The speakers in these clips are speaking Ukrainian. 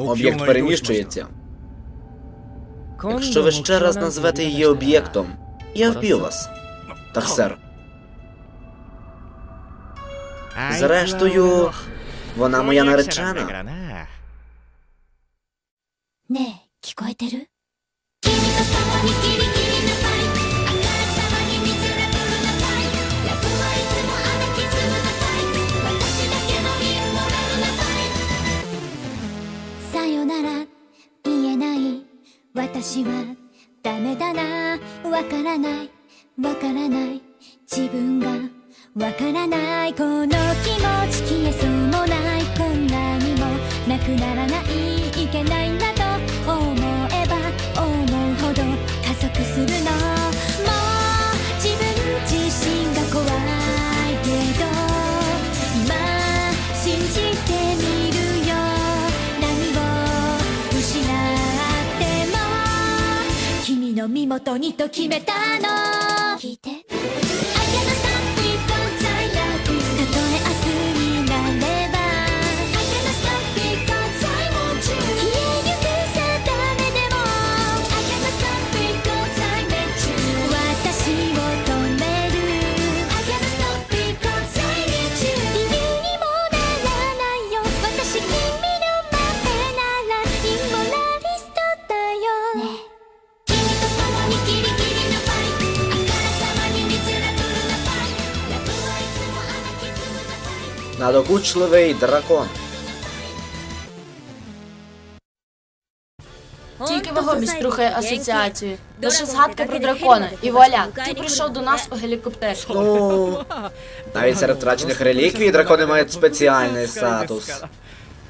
Об'єкт переміщується. Якщо ви ще раз назвете її об'єктом, я вб'ю вас. Так, сер. Зрештою, вона моя наречена. ねえ聞こえてる ない。私はダメだな。わからない。わからない。自分がわからない。この気持ち消えそうもない。こんなにもなくならない。いけないなと思えば思うほど加速するの。の身元にと決めたの。Надокучливий дракон. Тільки вагомість рухає асоціацію. Лише згадки про дракона. І вуаля, ти прийшов до нас у гелікоптері. Ну, навіть серед втрачених реліквій дракони мають спеціальний статус.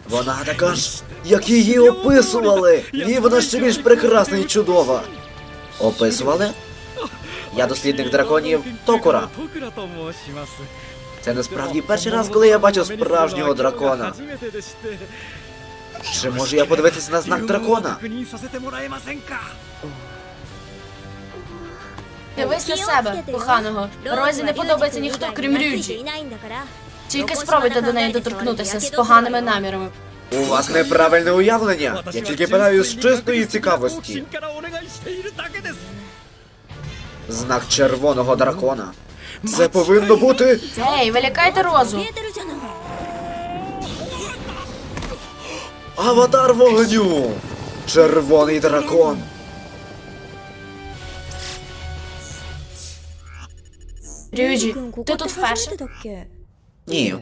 Вона така ж, як її описували. І вона ще більш прекрасна і чудова. Описували? Я дослідник драконів Токура. Це насправді перший раз, коли я бачу справжнього дракона. Чи можу я подивитись на знак дракона? Дивись на себе, коханого. Розі не подобається ніхто, крім Рюджі. Тільки спробуйте до неї доторкнутися з поганими намірами. У вас неправильне уявлення. Я тільки питаю з чистої цікавості. Знак червоного дракона. Це повинно бути. Ей, ви лякаєте розу. Аватар вогню! Червоний дракон. Рюджі, ти тут вперше? Ні.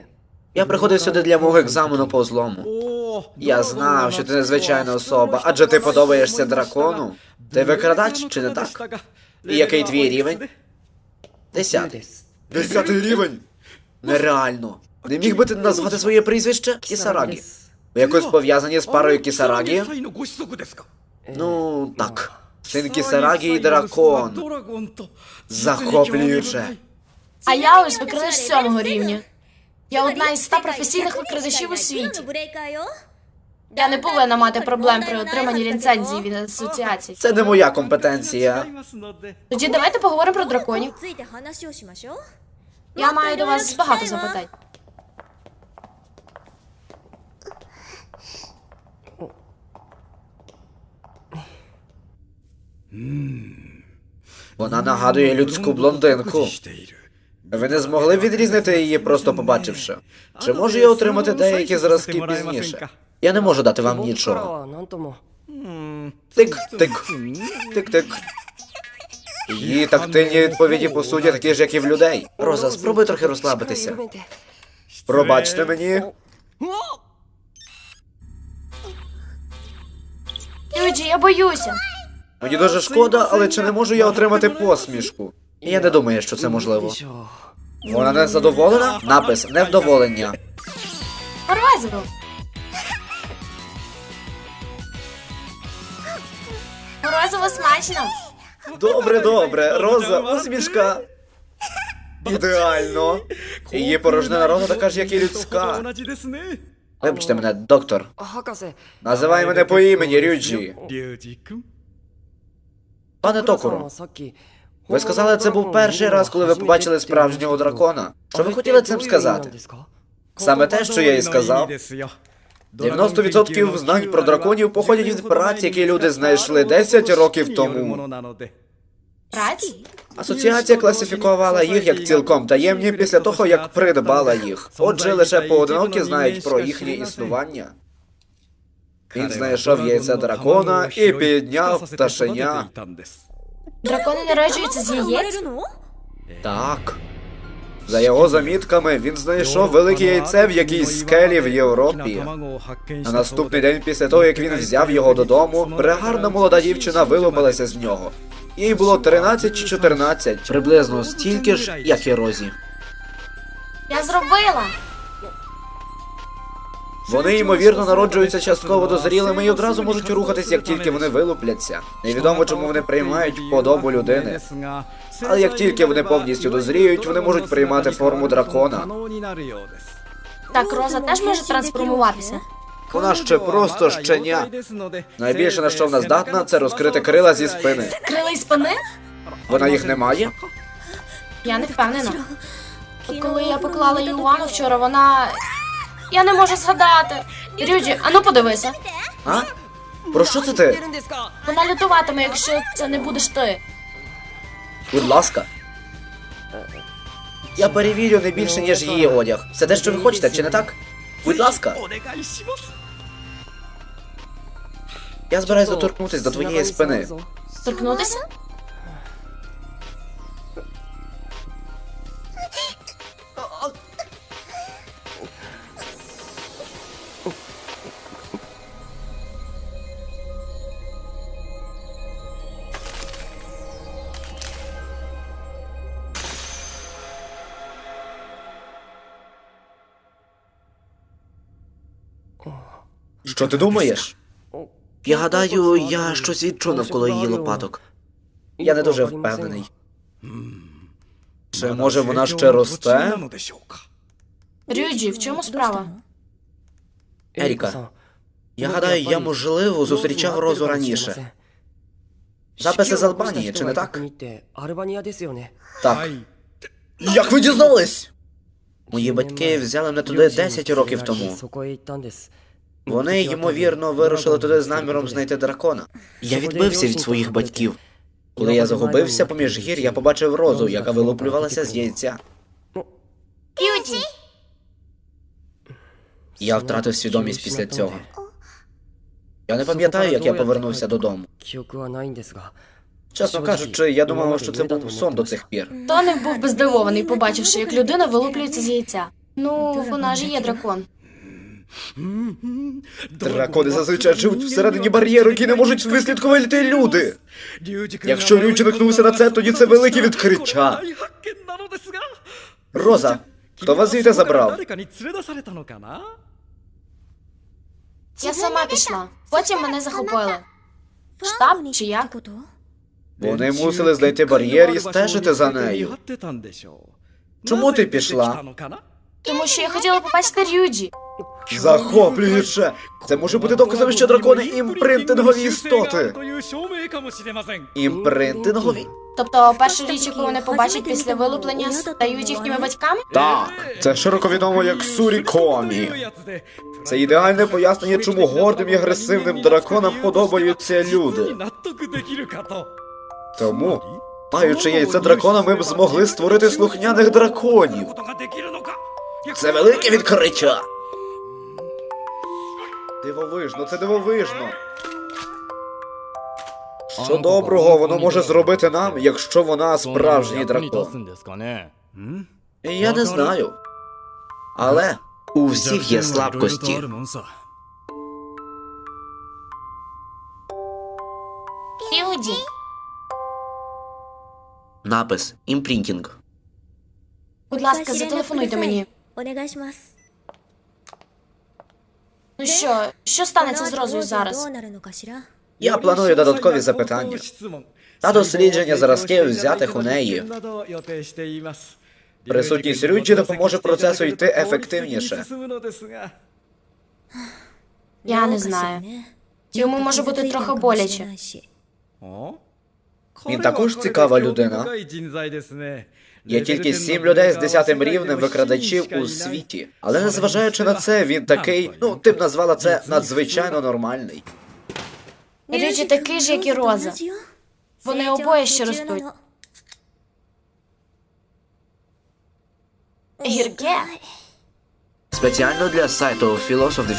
Я приходив сюди для мого екзамену по злому. Я знав, що ти незвичайна особа, адже ти подобаєшся дракону. Ти викрадач чи не так? І який твій рівень? Десятий. Десятий рівень? Нереально. Не міг би ти назвати своє прізвище Кісарагі? Ви якось пов'язані з парою Кісарагі? Ну, так. Син Кісарагі і дракон. Захоплююче. А я ось викрадач сьомого рівня. Я одна із ста професійних викрадачів у світі. Я не повинна мати проблем при отриманні ліцензії від асоціації. Це не моя компетенція. Тоді давайте поговоримо про драконів. Я маю до вас багато запитань. Вона нагадує людську блондинку. Ви не змогли відрізнити її, просто побачивши. Чи можу я отримати деякі зразки пізніше? Я не можу дати вам нічого. Тик-тик. Тик-тик. Її тактильні відповіді по суті такі ж, як і в людей. Роза, спробуй трохи розслабитися. Пробачте мені. Рюджі, я боюся. Мені дуже шкода, але чи не можу я отримати посмішку? Я не думаю, що це можливо. Вона не задоволена? Напис невдоволення. Морозиво. Морозиво смачно. Добре, добре, Роза, усмішка. Ідеально. Її порожнина рота така ж, як і людська. Вибачте мене, доктор. Називай мене по імені Рюджі. Пане Токуру, ви сказали, це був перший раз, коли ви побачили справжнього дракона. Що ви хотіли цим сказати? Саме те, що я і сказав. 90% знань про драконів походять від праць, які люди знайшли 10 років тому. Праць? Асоціація класифікувала їх як цілком таємні після того, як придбала їх. Отже, лише поодинокі знають про їхнє існування. Він знайшов яйце дракона і підняв пташеня. Дракони народжуються з яєць? Так. За його замітками, він знайшов велике яйце в якійсь скелі в Європі. На наступний день після того, як він взяв його додому, пригарна молода дівчина вилупилася з нього. Їй було 13 чи 14, приблизно стільки ж, як і Розі. Я зробила! Вони ймовірно народжуються частково дозрілими і одразу можуть рухатись, як тільки вони вилупляться. Невідомо, чому вони приймають подобу людини. Але як тільки вони повністю дозріють, вони можуть приймати форму дракона. Так, Роза теж може трансформуватися. Вона ще просто щеня. Найбільше на що вона здатна, це розкрити крила зі спини. Крила й спини? Вона їх не має? Я не впевнена. Коли я поклала її у ванну вчора, вона. Я не можу згадати. Рюджі, ану подивися. А? Про що це ти? Вона лютуватиме, якщо це не будеш ти. Будь ласка. Я перевірю не більше, ніж її одяг. Це те, що ви хочете, чи не так? Будь ласка. Я збираюсь доторкнутися до твоєї спини. Торкнутися? Що ти думаєш? Я гадаю, я щось відчув навколо її лопаток. Я не дуже впевнений. Чи може вона ще росте? Рюджі, в чому справа? Еріка, я гадаю, я можливо зустрічав Розу раніше. Записи з Албанії, чи не так? Так. Як ви дізнались? Мої батьки взяли мене туди 10 років тому. Вони, ймовірно, вирушили туди з наміром знайти дракона. Я відбився від своїх батьків. Коли я загубився поміж гір, я побачив розу, яка вилуплювалася з яйця. Рюджі! Я втратив свідомість після цього. Я не пам'ятаю, як я повернувся додому. Чесно кажучи, я думав, що це був сон до цих пір. Тоник був би здивований, побачивши, як людина вилуплюється з яйця. Ну, вона ж є дракон. Дракони зазвичай живуть всередині бар'єру, які не можуть вислідкувати люди. Якщо Рючі наткнувся на це, тоді це велике відкриття. Роза, хто вас звідти забрав? Я сама пішла. Потім мене захопили. Штаб чи як? Вони мусили знайти бар'єр і стежити за нею. Чому ти пішла? Тому що я хотіла побачити Рюджі. Захоплююче! Це може бути доказом, що дракони імпринтингові істоти. Імпринтингові? Тобто, перша річ, яку вони побачать після вилуплення, стають їхніми батьками? Так, це широко відомо як сурікомі. Це ідеальне пояснення, чому гордим і агресивним драконам подобаються люди. Тому, маючи яйце дракона, ми б змогли створити слухняних драконів. Це велике відкриття. Дивовижно, це дивовижно. Що доброго воно може зробити нам, якщо вона справжній дракон? Я не знаю. Але у всіх є слабкості. Рюджі. Напис імпринтінг. Будь ласка, зателефонуйте мені. Ну що, що станеться з Розою зараз? Я планую додаткові запитання та дослідження зразків, взятих у неї. Присутність Рюджі допоможе процесу йти ефективніше. Я не знаю. Йому може бути трохи боляче. Він також цікава людина. Є тільки сім людей з десятим рівнем викрадачів у світі. Але незважаючи на це, він такий, ну ти б назвала це надзвичайно нормальний. Річі такий ж, як і Роза. Вони обоє ще ростуть. Гірке. Спеціально для сайту Philosophy